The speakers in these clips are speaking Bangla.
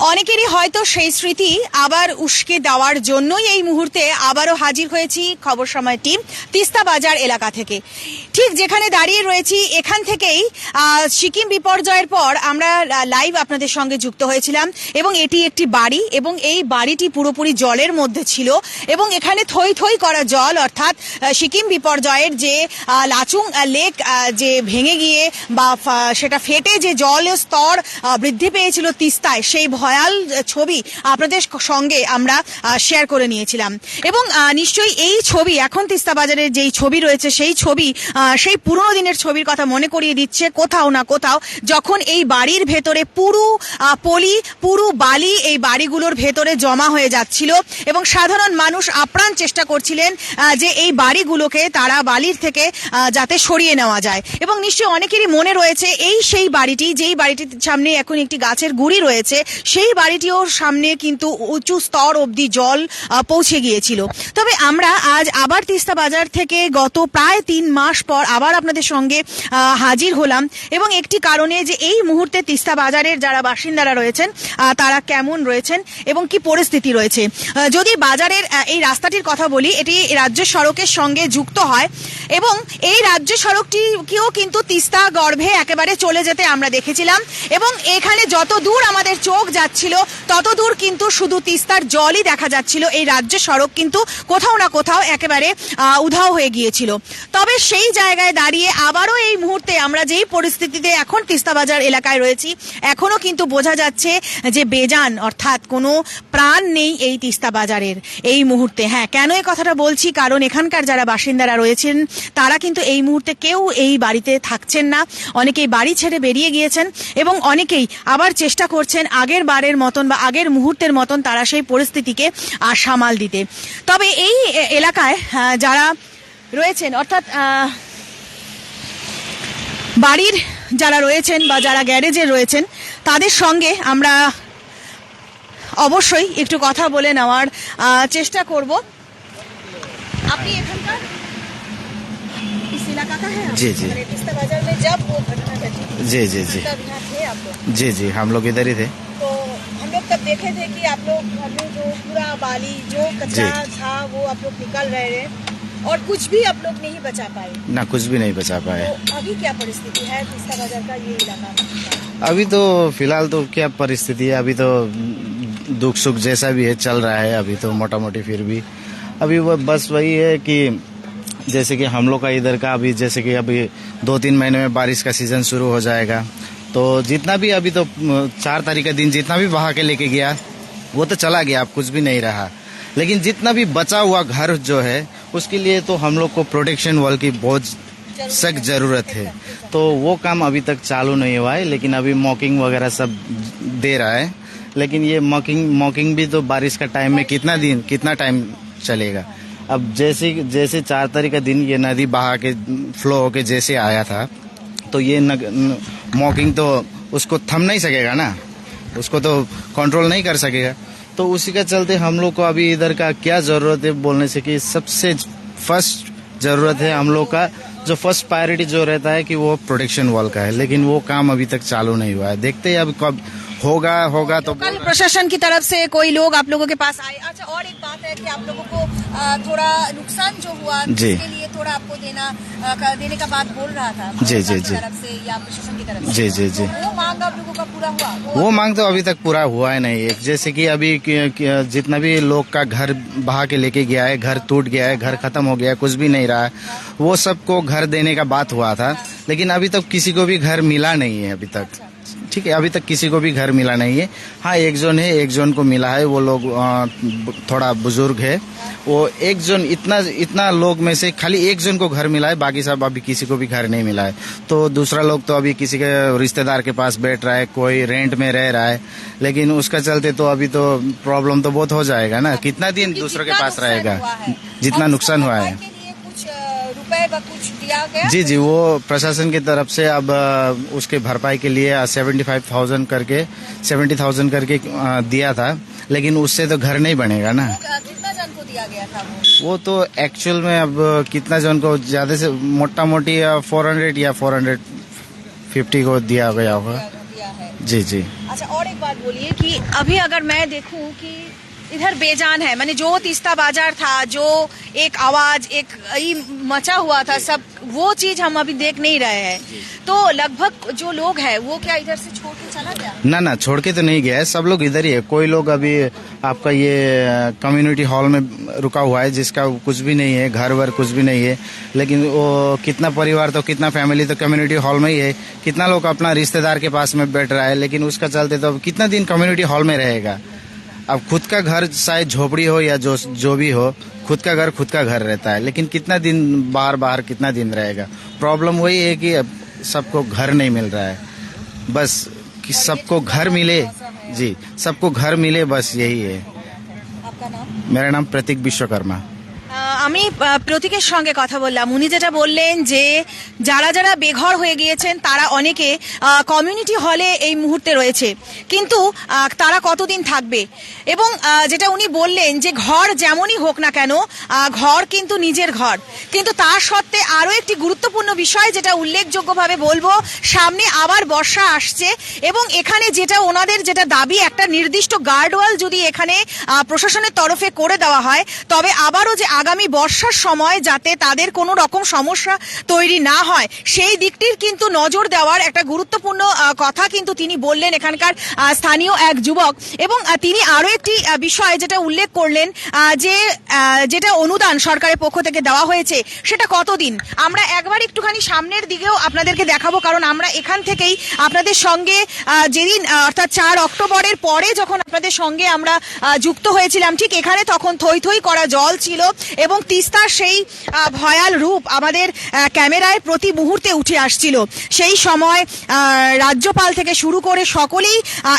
অনেকেরই হয়তো সেই স্মৃতি আবার উস্কে দেওয়ার জন্যই এই মুহূর্তে আবারও হাজির হয়েছি খবর সময় টিম তিস্তা বাজার এলাকা থেকে। ঠিক যেখানে দাঁড়িয়ে রয়েছি, এখান থেকেই সিকিম বিপর্যয়ের পর আমরা লাইভ আপনাদের সঙ্গে যুক্ত হয়েছিলাম এবং এটি একটি বাড়ি এবং এই বাড়িটি পুরোপুরি জলের মধ্যে ছিল এবং এখানে থই থই করা জল অর্থাৎ সিকিম বিপর্যয়ের যে লাচুং লেক যে ভেঙে গিয়ে বা সেটা ফেটে যে জলের স্তর বৃদ্ধি পেয়েছিল তিস্তায়, সেই ভয়াল ছবি আপনাদের সঙ্গে আমরা শেয়ার করে নিয়েছিলাম। এবং নিশ্চয়ই এই ছবি, এখন তিস্তা বাজারের যেই ছবি রয়েছে, সেই ছবি সেই পুরনো দিনের ছবির কথা মনে করিয়ে দিচ্ছে কোথাও না কোথাও যখন এই বাড়ির ভেতরে পুরু পলি, পুরু বালি এই বাড়িগুলোর ভেতরে জমা হয়ে যাচ্ছিল এবং সাধারণ মানুষ আপ্রাণ চেষ্টা করছিলেন যে এই বাড়িগুলোকে তারা বালির থেকে যাতে সরিয়ে নেওয়া যায়। এবং নিশ্চয়ই অনেকেরই মনে রয়েছে এই সেই বাড়িটি, যেই বাড়িটির সামনে এখন একটি গাছের গুড়ি রয়েছে, সেই বাড়িটিও সামনে কিন্তু উঁচু স্তর অবধি জল পৌঁছে গিয়েছিল। তবে আমরা আজ আবার তিস্তা বাজার থেকে গত প্রায় তিন মাস পর আবার আপনাদের সঙ্গে হাজির হলাম। এবং একটি কারণে যে এই মুহূর্তে তিস্তা বাজারের যারা বাসিন্দারা রয়েছেন তারা কেমন রয়েছেন এবং কি পরিস্থিতি রয়েছে। যদি বাজারের এই রাস্তাটির কথা বলি, এটি রাজ্য সড়কের সঙ্গে যুক্ত হয় এবং এই রাজ্য সড়কটিকেও কিন্তু তিস্তা গর্ভে একেবারে চলে যেতে আমরা দেখেছিলাম এবং এখানে যত দূর আমাদের চোখ যাচ্ছিল, তত দূর কিন্তু শুধু তিস্তার জলই দেখা যাচ্ছিল। এই রাজ্য সড়ক কিন্তু কোথাও না কোথাও একেবারে উধাও হয়ে গিয়েছিল। তবে সেই জায়গায় দাঁড়িয়ে আবারও এই মুহূর্তে আমরা যেই পরিস্থিতিতে এখন তিস্তা বাজার এলাকায় রয়েছি, এখনও কিন্তু বোঝা যাচ্ছে যে বেজান অর্থাৎ কোনো প্রাণ নেই এই তিস্তা বাজারের এই মুহূর্তে। হ্যাঁ কেন এই কথাটা বলছি? কারণ এখানকার যারা বাসিন্দারা রয়েছেন, তারা কিন্তু এই মুহূর্তে কেউ এই বাড়িতে থাকছেন না। অনেকেই বাড়ি ছেড়ে বেরিয়ে গিয়েছেন এবং অনেকেই আবার চেষ্টা করছেন আগের বারের মতন বা আগের মুহূর্তের মতন তারা সেই পরিস্থিতিকে আর সামাল দিতে। তবে এই এলাকায় যারা রয়েছেন, অর্থাৎ বাড়ির যারা রয়েছেন বা যারা গ্যারেজে রয়েছেন তাদের সঙ্গে আমরা অবশ্যই একটু কথা বলে নেওয়ার আহ, চেষ্টা করব আপনি এখানকার इस इलाका का है आप? जी, जी। अरे, तिस्ता बाजार में जब वो घटना घटी जी जी जी तब यहाँ थे आप लोग जी जी हम लोग इधर ही थे तो हम लोग तब देखे थे कि आप लोग घर में जो पूरा बाली जो कचरा था वो आप लोग निकाल रहे हैं और कुछ भी आप लोग नहीं बचा पाए। ना कुछ भी नहीं बचा पाए। तो अभी क्या परिस्थिति है? तिस्ता बाज़ार का ये इलाका अभी तो फ़िलहाल तो क्या परिस्थिति है? अभी तो दुख सुख जैसा भी है चल रहा है अभी तो मोटा मोटी फिर भी। अभी वो बस वही है कि जैसे कि हम लोग का इधर का अभी जैसे कि अभी दो तीन महीने में बारिश का सीज़न शुरू हो जाएगा। तो जितना भी अभी तो चार तारीख का दिन जितना भी बहा के लेके गया वो तो चला गया अब कुछ भी नहीं रहा। लेकिन जितना भी बचा हुआ घर जो है उसके लिए तो हम लोग को प्रोटेक्शन वॉल की बहुत सख्त ज़रूरत है। तो वो काम अभी तक चालू नहीं हुआ है, लेकिन अभी मॉकिंग वगैरह सब दे रहा है। लेकिन ये मॉकिंग मॉकिंग भी तो बारिश का टाइम में कितना दिन, कितना टाइम चलेगा। अब जैसे जैसे चार तारीख का दिन ये नदी बहा के फ्लो होके जैसे आया था तो ये मॉकिंग तो उसको थम नहीं सकेगा ना? उसको तो कंट्रोल नहीं कर सकेगा। तो उसी का चलते हम लोग को अभी इधर का क्या ज़रूरत है बोलने से कि सबसे फ़र्स्ट ज़रूरत है हम लोग का जो फ़र्स्ट प्रायोरिटी जो रहता है कि वो प्रोटेक्शन वॉल का है लेकिन वो काम अभी तक चालू नहीं हुआ है देखते हैं अब कब होगा होगा तो कल प्रशासन की तरफ़ से कोई लोग आप लोगों के पास आए अच्छा और एक बात है कि आप लोगों को थोड़ा नुकसान जो हुआ जी। उसके लिए थोड़ा आपको देना देने का बात बोल रहा था जी, जी, जी। तरफ़ से या प्रशासन की तरफ़ से जी, जी, जी। तो वो मांग हुआ वो मांग तो अभी तक पूरा हुआ है नहीं। है जैसे कि अभी जितना भी लोग का घर बहा के लेके गया है, घर टूट गया है, घर खत्म हो गया है, कुछ भी नहीं रहा है, वो सबको घर देने का बात हुआ था। लेकिन अभी तक किसी को भी घर मिला नहीं है अभी तक। ठीक है अभी तक किसी को भी घर मिला नहीं है। हाँ एक जोन है एक जोन को मिला है वो लोग थोड़ा बुज़ुर्ग है। वो एक जोन इतना इतना लोग में से खाली एक जोन को घर मिला है बाकी सब अभी किसी को भी घर नहीं मिला है। तो दूसरा लोग तो अभी किसी के रिश्तेदार के पास बैठ रहा है कोई रेंट में रह रहा है लेकिन उसका चलते तो अभी तो प्रॉब्लम तो बहुत हो जाएगा ना। कितना दिन दूसरों के पास रहेगा? जितना नुकसान हुआ है भरपाई के लिए कुछ अ, रुपए व कुछ दिया गया? जी जी वो प्रशासन की तरफ़ से अब उसके भरपाई के लिए सेवेंटी फाइव थाउज़ेंड करके सेवेंटी थाउज़ेंड करके दिया था। लेकिन उससे तो घर नहीं बनेगा ना। कितना जन को दिया गया था वो? वो तो एक्चुअल में अब कितना जन को ज़्यादा से मोटा मोटी फोर हंड्रेड या फोर हंड्रेड फिफ्टी को दिया गया होगा। जी जी। अच्छा और एक बात बोलिए कि अभी अगर मैं देखूँ कि इधर बेजान है। मैंने जो तीस्ता बाज़ार था जो एक आवाज़ एक मचा हुआ था सब वो चीज़ हम अभी देख नहीं रहे हैं। तो लगभग जो लोग हैं वो क्या इधर से छोड़ के चला गया? ना ना छोड़ के तो नहीं गया है। सब लोग इधर ही है। कोई लोग अभी आपका ये कम्युनिटी हॉल में रुका हुआ है जिसका कुछ भी नहीं है घर वर कुछ भी नहीं है। लेकिन वो कितना परिवार तो कितना फैमिली तो कम्युनिटी हॉल में ही है। कितना लोग अपना रिश्तेदार के पास में बैठ रहा है लेकिन उसका चलते तो कितना दिन कम्युनिटी हॉल में रहेगा? अब खुद का घर चाहे झोपड़ी हो या जो जो भी हो खुद का घर खुद का घर रहता है। लेकिन कितना दिन बाहर बाहर कितना दिन रहेगा? प्रॉब्लम वही है कि अब सबको घर नहीं मिल रहा है। बस कि सबको घर मिले जी सबको घर मिले बस यही है। आपका नाम? मेरा नाम प्रतीक विश्वकर्मा। আমি প্রতীকের সঙ্গে কথা বললাম। উনি যেটা বললেন যে, যারা যারা বেঘর হয়ে গিয়েছেন, তারা অনেকে কমিউনিটি হলে এই মুহূর্তে রয়েছে। কিন্তু তারা কতদিন থাকবে? এবং যেটা উনি বললেন যে, ঘর যেমনই হোক না কেন ঘর কিন্তু নিজের ঘর। কিন্তু তার সত্ত্বে আরও একটি গুরুত্বপূর্ণ বিষয় যেটা উল্লেখযোগ্যভাবে বলব, সামনে আবার বর্ষা আসছে এবং এখানে যেটা ওনাদের যেটা দাবি, একটা নির্দিষ্ট গার্ডওয়াল যদি এখানে প্রশাসনের তরফে করে দেওয়া হয়, তবে আবারও যে আগামী বর্ষার সময় যাতে তাদের কোনো রকম সমস্যা তৈরি না হয়, সেই দিকটির কিন্তু নজর দেওয়ার একটা গুরুত্বপূর্ণ কথা কিন্তু তিনি বললেন এখানকার স্থানীয় এক যুবক। এবং তিনি আরও একটি বিষয় যেটা উল্লেখ করলেন যে যেটা অনুদান সরকারের পক্ষ থেকে দেওয়া হয়েছে, সেটা কতদিন? আমরা একবার একটুখানি সামনের দিকেও আপনাদেরকে দেখাবো, কারণ আমরা এখান থেকেই আপনাদের সঙ্গে যেদিন অর্থাৎ চার অক্টোবরের পরে যখন আপনাদের সঙ্গে আমরা যুক্ত হয়েছিলাম, ঠিক এখানে তখন থই থই করা জল ছিল এবং তিস্তার সেই ভয়াল রূপ আমাদের ক্যামেরায় প্রতি মুহূর্তে উঠে আসছিল। সেই সময় রাজ্যপাল থেকে শুরু করে সকলেই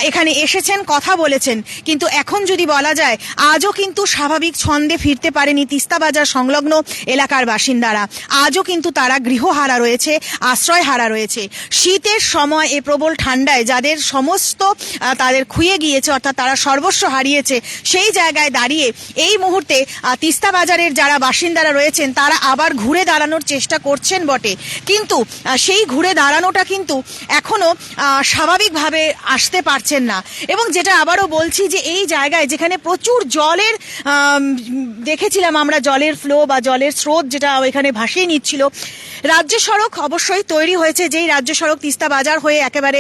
এখানে এসেছেন, কথা বলেছেন। কিন্তু এখন যদি বলা যায়, আজও কিন্তু স্বাভাবিক ছন্দে ফিরতে পারেনি তিস্তা বাজার সংলগ্ন এলাকার বাসিন্দারা। আজও কিন্তু তারা গৃহহারা রয়েছে আশ্রয় হারা রয়েছে। শীতের সময় এ প্রবল ঠান্ডায় যাদের সমস্ত তাদের খুঁয়ে গিয়েছে, অর্থাৎ তারা সর্বস্ব হারিয়েছে, সেই জায়গায় দাঁড়িয়ে এই মুহূর্তে তিস্তা বাজারের যারা বাসিন্দারা রয়েছেন তারা আবার ঘুরে দাঁড়ানোর চেষ্টা করছেন বটে। কিন্তু সেই ঘুরে দাঁড়ানোটা কিন্তু এখনও আহ, স্বাভাবিকভাবে আসতে পারছেন না। এবং যেটা আবারও বলছি যে এই জায়গায় যেখানে প্রচুর জলের দেখেছিলাম আমরা জলের ফ্লো বা জলের স্রোত যেটা এখানে ভাসিয়ে নিচ্ছিল। রাজ্য সড়ক অবশ্যই তৈরি হয়েছে যেই রাজ্য সড়ক তিস্তা বাজার হয়ে একেবারে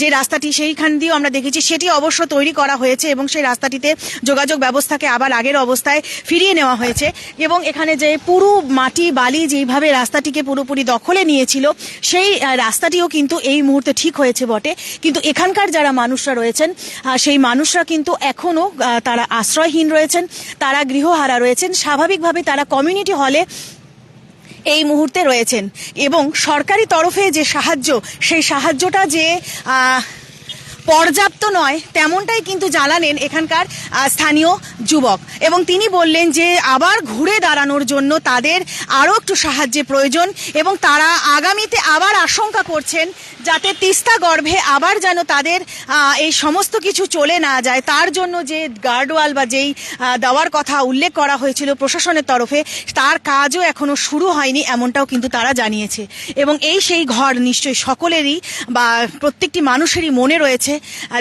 যে রাস্তাটি সেইখান দিয়েও আমরা দেখেছি সেটি অবশ্য তৈরি করা হয়েছে এবং সেই রাস্তাটিতে যোগাযোগ ব্যবস্থাকে আবার আগের অবস্থায় ফিরিয়ে নেওয়া হয়েছে। এবং এখানে যে পুরো মাটি, বালি যেইভাবে রাস্তাটিকে পুরোপুরি দখলে নিয়েছিল, সেই রাস্তাটিও কিন্তু এই মুহূর্তে ঠিক হয়েছে বটে। কিন্তু এখানকার যারা মানুষরা রয়েছেন সেই মানুষরা কিন্তু এখনও তারা আশ্রয়হীন রয়েছেন, তারা গৃহহারা রয়েছেন। স্বাভাবিকভাবে তারা কমিউনিটি হলে এই মুহূর্তে রয়েছেন এবং সরকারি তরফে যে সাহায্য, সেই সাহায্যটা যে পর্যাপ্ত নয়, তেমনটাই কিন্তু জানালেন এখানকার স্থানীয় যুবক। এবং তিনি বললেন যে, আবার ঘুরে দাঁড়ানোর জন্য তাদের আরও একটু সাহায্যের প্রয়োজন এবং তারা আগামীতে আবার আশঙ্কা করছেন যাতে তিস্তা গর্ভে আবার যেন তাদের এই সমস্ত কিছু চলে না যায়। তার জন্য যে গার্ডওয়াল বা যেই দেওয়ার কথা উল্লেখ করা হয়েছিল প্রশাসনের তরফে, তার কাজও এখনও শুরু হয়নি এমনটাও কিন্তু তারা জানিয়েছে। এবং এই সেই ঘর নিশ্চয়ই সকলেরই বা প্রত্যেকটি মানুষেরই মনে রয়েছে।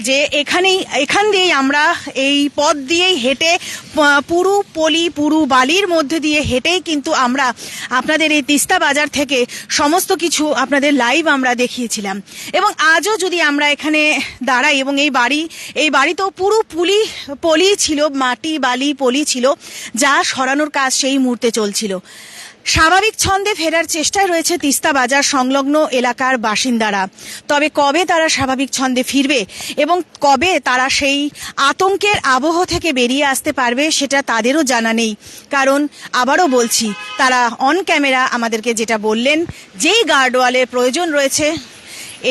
যে এখানেই, এখান দিয়েই আমরা এই পথ দিয়েই হেঁটে পুরু পলি, পুরু বালির মধ্যে দিয়ে হেঁটেই কিন্তু আমরা আপনাদের এই তিস্তা বাজার থেকে সমস্ত কিছু আপনাদের লাইভ আমরা দেখিয়েছিলাম। এবং আজও যদি আমরা এখানে দাঁড়াই এবং এই বাড়ি, এই বাড়িতেও পুরো পুলি, পলি ছিল, মাটি বালি পলি ছিল, যা সরানোর কাজ সেই মুহূর্তে চলছিল। স্বাভাবিক ছন্দে ফেরার চেষ্টায় রয়েছে তিস্তা বাজার সংলগ্ন এলাকার বাসিন্দারা। তবে কবে তারা স্বাভাবিক ছন্দে ফিরবে এবং কবে তারা সেই আতঙ্কের আবহ থেকে বেরিয়ে আসতে পারবে সেটা তাদেরও জানা নেই। কারণ আবারও বলছি, তারা অন ক্যামেরা আমাদেরকে যেটা বললেন, যেই গার্ডওয়ালের প্রয়োজন রয়েছে,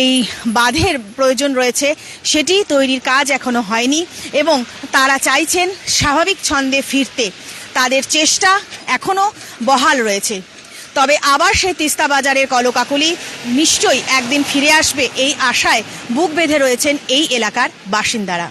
এই বাঁধের প্রয়োজন রয়েছে, সেটি তৈরির কাজ এখনও হয়নি এবং তারা চাইছেন স্বাভাবিক ছন্দে ফিরতে। তাদের চেষ্টা এখনও বহাল রয়েছে। তবে আবার সেই তিস্তা বাজারের কলকাকলি নিশ্চয়ই একদিন ফিরে আসবে এই আশায় বুক বেঁধে রয়েছেন এই এলাকার বাসিন্দারা।